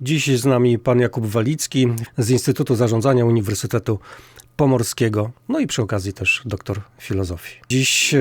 Dziś z nami pan Jakub Walicki z Instytutu Zarządzania Uniwersytetu Pomorskiego, no i przy okazji też doktor filozofii. Dziś e,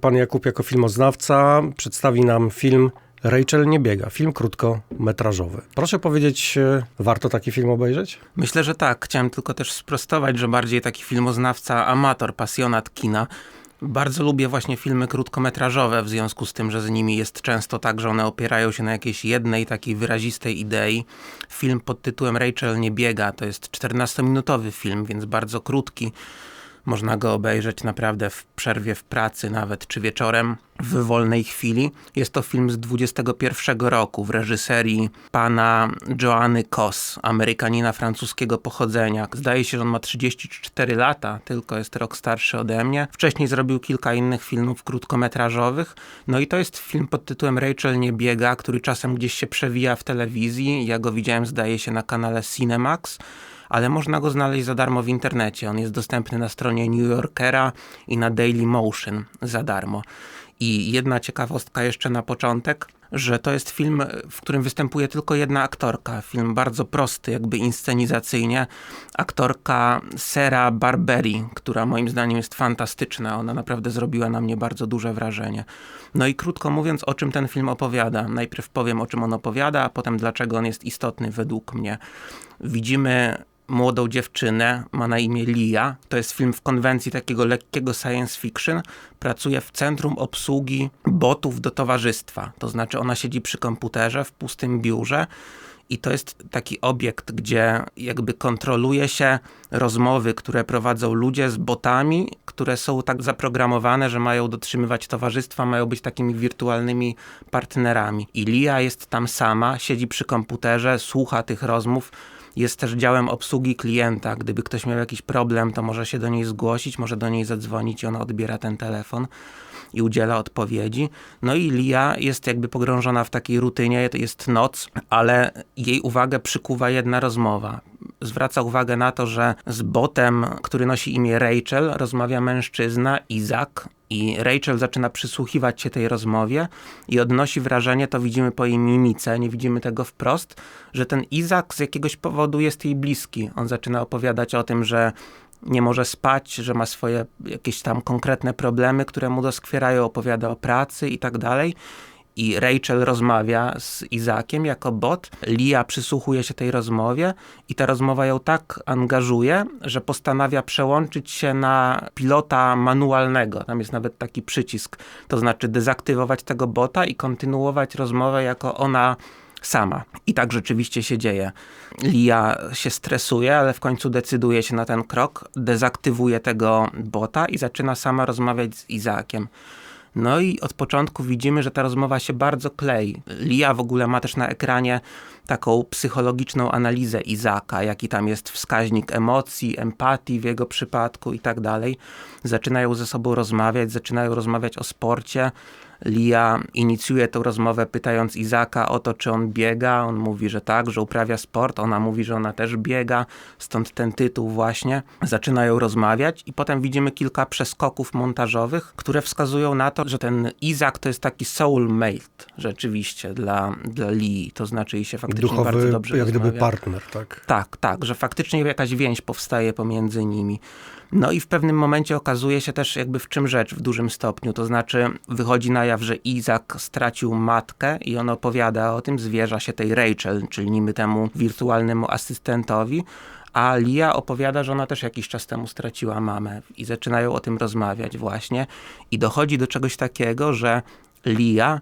pan Jakub jako filmoznawca przedstawi nam film Rachel nie biega, film krótkometrażowy. Proszę powiedzieć, e, warto taki film obejrzeć? Myślę, że tak. Chciałem tylko też sprostować, że bardziej taki filmoznawca, amator, pasjonat kina bardzo lubię właśnie filmy krótkometrażowe, w związku z tym, że z nimi jest często tak, że one opierają się na jakiejś jednej takiej wyrazistej idei. Film pod tytułem Rachel nie biega to jest 14-minutowy film, więc bardzo krótki. Można go obejrzeć naprawdę w przerwie w pracy nawet, czy wieczorem w wolnej chwili. Jest to film z 21 roku w reżyserii pana Joanny Kos, Amerykanina francuskiego pochodzenia. Zdaje się, że on ma 34 lata, tylko jest rok starszy ode mnie. Wcześniej zrobił kilka innych filmów krótkometrażowych. No i to jest film pod tytułem Rachel nie biega, który czasem gdzieś się przewija w telewizji. Ja go widziałem, zdaje się, na kanale Cinemax ale można go znaleźć za darmo w internecie. On jest dostępny na stronie New Yorkera i na Daily Motion za darmo. I jedna ciekawostka jeszcze na początek, że to jest film, w którym występuje tylko jedna aktorka. Film bardzo prosty, jakby inscenizacyjnie. Aktorka Sarah Barberi, która moim zdaniem jest fantastyczna. Ona naprawdę zrobiła na mnie bardzo duże wrażenie. No i krótko mówiąc, o czym ten film opowiada. Najpierw powiem, o czym on opowiada, a potem dlaczego on jest istotny według mnie. Widzimy młodą dziewczynę, ma na imię Lia. To jest film w konwencji takiego lekkiego science fiction. Pracuje w centrum obsługi botów do towarzystwa. To znaczy ona siedzi przy komputerze w pustym biurze i to jest taki obiekt, gdzie jakby kontroluje się rozmowy, które prowadzą ludzie z botami, które są tak zaprogramowane, że mają dotrzymywać towarzystwa, mają być takimi wirtualnymi partnerami. I Lia jest tam sama, siedzi przy komputerze, słucha tych rozmów, jest też działem obsługi klienta. Gdyby ktoś miał jakiś problem, to może się do niej zgłosić, może do niej zadzwonić i ona odbiera ten telefon i udziela odpowiedzi. No i Lia jest jakby pogrążona w takiej rutynie, jest noc, ale jej uwagę przykuwa jedna rozmowa. Zwraca uwagę na to, że z botem, który nosi imię Rachel, rozmawia mężczyzna, Izak, i Rachel zaczyna przysłuchiwać się tej rozmowie i odnosi wrażenie, to widzimy po jej mimice, nie widzimy tego wprost, że ten Izak z jakiegoś powodu jest jej bliski. On zaczyna opowiadać o tym, że nie może spać, że ma swoje jakieś tam konkretne problemy, które mu doskwierają, opowiada o pracy i tak dalej i Rachel rozmawia z Izakiem jako bot. Lia przysłuchuje się tej rozmowie i ta rozmowa ją tak angażuje, że postanawia przełączyć się na pilota manualnego. Tam jest nawet taki przycisk, to znaczy dezaktywować tego bota i kontynuować rozmowę jako ona sama. I tak rzeczywiście się dzieje. Lia się stresuje, ale w końcu decyduje się na ten krok, dezaktywuje tego bota i zaczyna sama rozmawiać z Izakiem. No i od początku widzimy, że ta rozmowa się bardzo klei. Lia w ogóle ma też na ekranie taką psychologiczną analizę Izaka, jaki tam jest wskaźnik emocji, empatii w jego przypadku i tak dalej. Zaczynają ze sobą rozmawiać, zaczynają rozmawiać o sporcie, Lia inicjuje tę rozmowę pytając Izaka o to, czy on biega. On mówi, że tak, że uprawia sport. Ona mówi, że ona też biega. Stąd ten tytuł właśnie. Zaczynają rozmawiać i potem widzimy kilka przeskoków montażowych, które wskazują na to, że ten Izak to jest taki soulmate rzeczywiście dla, dla Lee. To znaczy jej się faktycznie Duchowy, bardzo dobrze jak rozmawia. gdyby partner, tak? Tak, tak, że faktycznie jakaś więź powstaje pomiędzy nimi. No i w pewnym momencie okazuje się też jakby w czym rzecz w dużym stopniu, to znaczy wychodzi na jaw, że Izak stracił matkę i on opowiada o tym, zwierza się tej Rachel, czyli niby temu wirtualnemu asystentowi, a Lia opowiada, że ona też jakiś czas temu straciła mamę i zaczynają o tym rozmawiać właśnie. I dochodzi do czegoś takiego, że Lia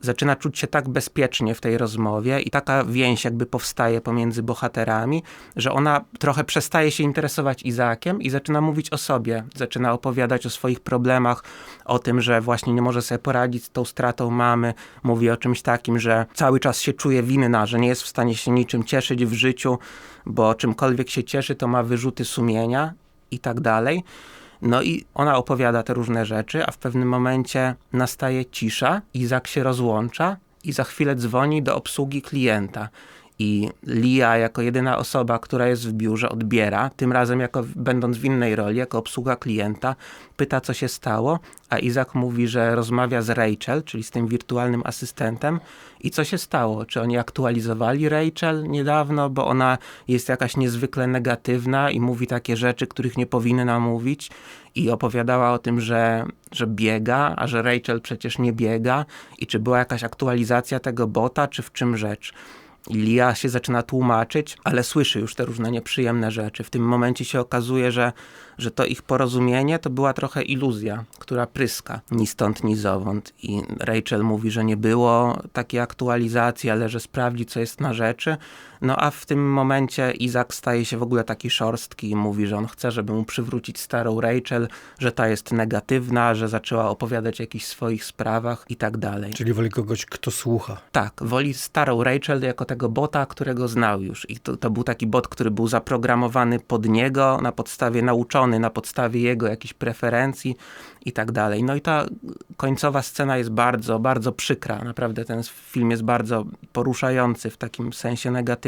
zaczyna czuć się tak bezpiecznie w tej rozmowie i taka więź jakby powstaje pomiędzy bohaterami, że ona trochę przestaje się interesować Izaakiem i zaczyna mówić o sobie, zaczyna opowiadać o swoich problemach, o tym, że właśnie nie może sobie poradzić z tą stratą mamy, mówi o czymś takim, że cały czas się czuje winna, że nie jest w stanie się niczym cieszyć w życiu, bo czymkolwiek się cieszy, to ma wyrzuty sumienia i tak dalej. No i ona opowiada te różne rzeczy, a w pewnym momencie nastaje cisza, Izak się rozłącza i za chwilę dzwoni do obsługi klienta. I Lia, jako jedyna osoba, która jest w biurze, odbiera, tym razem jako, będąc w innej roli, jako obsługa klienta, pyta, co się stało, a Izak mówi, że rozmawia z Rachel, czyli z tym wirtualnym asystentem. I co się stało? Czy oni aktualizowali Rachel niedawno, bo ona jest jakaś niezwykle negatywna i mówi takie rzeczy, których nie powinna mówić? I opowiadała o tym, że, że biega, a że Rachel przecież nie biega. I czy była jakaś aktualizacja tego bota, czy w czym rzecz? Lia się zaczyna tłumaczyć, ale słyszy już te różne nieprzyjemne rzeczy. W tym momencie się okazuje, że, że to ich porozumienie to była trochę iluzja, która pryska ni stąd, ni zowąd. I Rachel mówi, że nie było takiej aktualizacji, ale że sprawdzi, co jest na rzeczy. No a w tym momencie Izak staje się w ogóle taki szorstki i mówi, że on chce, żeby mu przywrócić starą Rachel, że ta jest negatywna, że zaczęła opowiadać o jakichś swoich sprawach i tak dalej. Czyli woli kogoś, kto słucha. Tak, woli starą Rachel jako tego bota, którego znał już. I to, to był taki bot, który był zaprogramowany pod niego, na podstawie nauczony, na podstawie jego jakichś preferencji i tak dalej. No i ta końcowa scena jest bardzo, bardzo przykra. Naprawdę ten film jest bardzo poruszający w takim sensie negatywnym,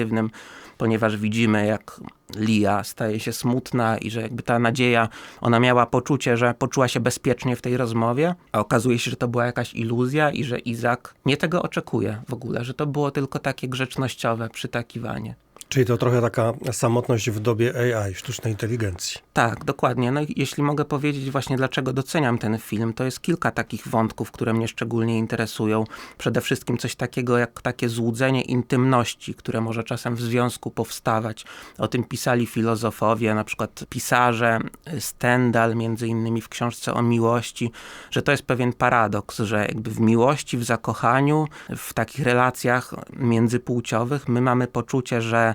ponieważ widzimy, jak Lia staje się smutna i że jakby ta nadzieja, ona miała poczucie, że poczuła się bezpiecznie w tej rozmowie, a okazuje się, że to była jakaś iluzja i że Izak nie tego oczekuje w ogóle, że to było tylko takie grzecznościowe przytakiwanie. Czyli to trochę taka samotność w dobie AI, sztucznej inteligencji. Tak, dokładnie. No i jeśli mogę powiedzieć właśnie dlaczego doceniam ten film, to jest kilka takich wątków, które mnie szczególnie interesują. Przede wszystkim coś takiego jak takie złudzenie intymności, które może czasem w związku powstawać. O tym pisali filozofowie, na przykład pisarze, Stendhal między innymi w książce o miłości, że to jest pewien paradoks, że jakby w miłości, w zakochaniu, w takich relacjach międzypłciowych my mamy poczucie, że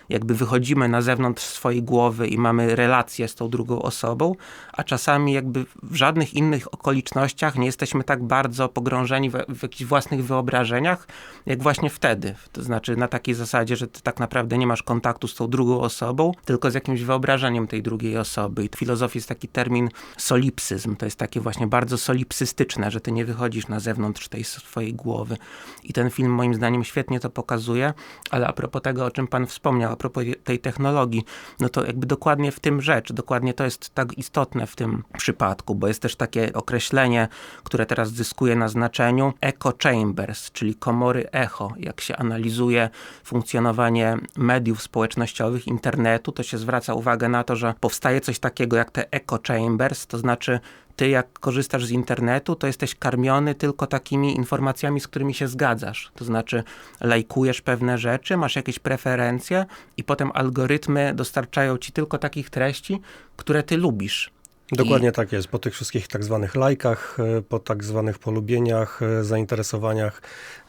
jakby wychodzimy na zewnątrz swojej głowy i mamy relację z tą drugą osobą, a czasami jakby w żadnych innych okolicznościach nie jesteśmy tak bardzo pogrążeni w, w jakichś własnych wyobrażeniach, jak właśnie wtedy. To znaczy na takiej zasadzie, że ty tak naprawdę nie masz kontaktu z tą drugą osobą, tylko z jakimś wyobrażeniem tej drugiej osoby. I w filozofii jest taki termin solipsyzm. To jest takie właśnie bardzo solipsystyczne, że ty nie wychodzisz na zewnątrz tej swojej głowy. I ten film moim zdaniem świetnie to pokazuje, ale a propos tego, o czym pan wspomniał, propos tej technologii, no to jakby dokładnie w tym rzecz, dokładnie to jest tak istotne w tym przypadku, bo jest też takie określenie, które teraz zyskuje na znaczeniu echo chambers, czyli komory echo. Jak się analizuje funkcjonowanie mediów społecznościowych, internetu, to się zwraca uwagę na to, że powstaje coś takiego jak te echo chambers, to znaczy ty jak korzystasz z internetu, to jesteś karmiony tylko takimi informacjami, z którymi się zgadzasz. To znaczy lajkujesz pewne rzeczy, masz jakieś preferencje i potem algorytmy dostarczają ci tylko takich treści, które ty lubisz. Dokładnie I... tak jest. Po tych wszystkich tak zwanych lajkach, e, po tak zwanych polubieniach, e, zainteresowaniach,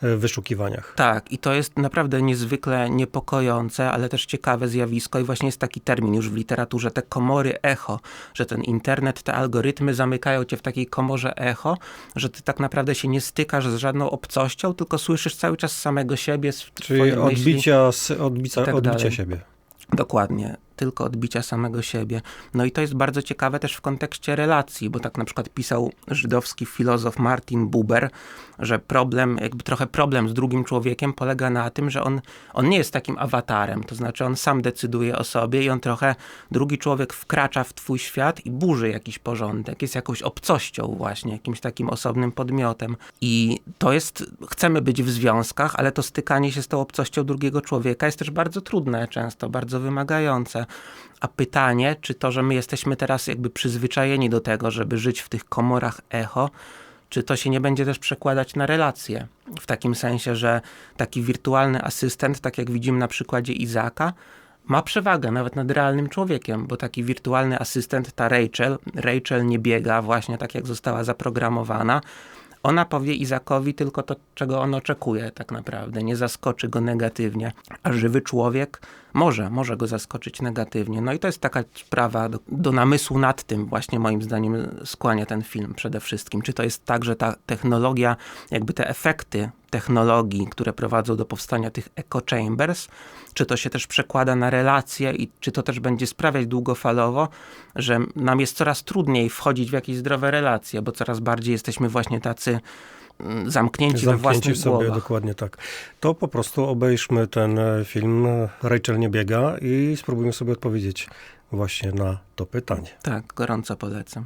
e, wyszukiwaniach. Tak, i to jest naprawdę niezwykle niepokojące, ale też ciekawe zjawisko i właśnie jest taki termin już w literaturze, te komory echo, że ten internet, te algorytmy zamykają cię w takiej komorze echo, że ty tak naprawdę się nie stykasz z żadną obcością, tylko słyszysz cały czas samego siebie, Czyli odbicia, odbicia, tak odbicia siebie. Dokładnie tylko odbicia samego siebie. No i to jest bardzo ciekawe też w kontekście relacji, bo tak na przykład pisał żydowski filozof Martin Buber, że problem, jakby trochę problem z drugim człowiekiem polega na tym, że on, on nie jest takim awatarem, to znaczy on sam decyduje o sobie i on trochę, drugi człowiek wkracza w twój świat i burzy jakiś porządek, jest jakąś obcością właśnie, jakimś takim osobnym podmiotem. I to jest, chcemy być w związkach, ale to stykanie się z tą obcością drugiego człowieka jest też bardzo trudne często, bardzo wymagające. A pytanie, czy to, że my jesteśmy teraz jakby przyzwyczajeni do tego, żeby żyć w tych komorach echo, czy to się nie będzie też przekładać na relacje? W takim sensie, że taki wirtualny asystent, tak jak widzimy na przykładzie Izaka, ma przewagę nawet nad realnym człowiekiem, bo taki wirtualny asystent, ta Rachel, Rachel nie biega właśnie tak, jak została zaprogramowana, ona powie Izakowi tylko to, czego on oczekuje tak naprawdę. Nie zaskoczy go negatywnie. A żywy człowiek może, może go zaskoczyć negatywnie. No i to jest taka sprawa do, do namysłu nad tym właśnie moim zdaniem skłania ten film przede wszystkim. Czy to jest tak, że ta technologia, jakby te efekty technologii, które prowadzą do powstania tych echo chambers, czy to się też przekłada na relacje i czy to też będzie sprawiać długofalowo, że nam jest coraz trudniej wchodzić w jakieś zdrowe relacje, bo coraz bardziej jesteśmy właśnie tacy mm, zamknięci we Zamknięci własnych sobie, głowach. dokładnie tak. To po prostu obejrzmy ten e, film e, Rachel nie biega i spróbujmy sobie odpowiedzieć właśnie na to pytanie. Tak, gorąco polecam.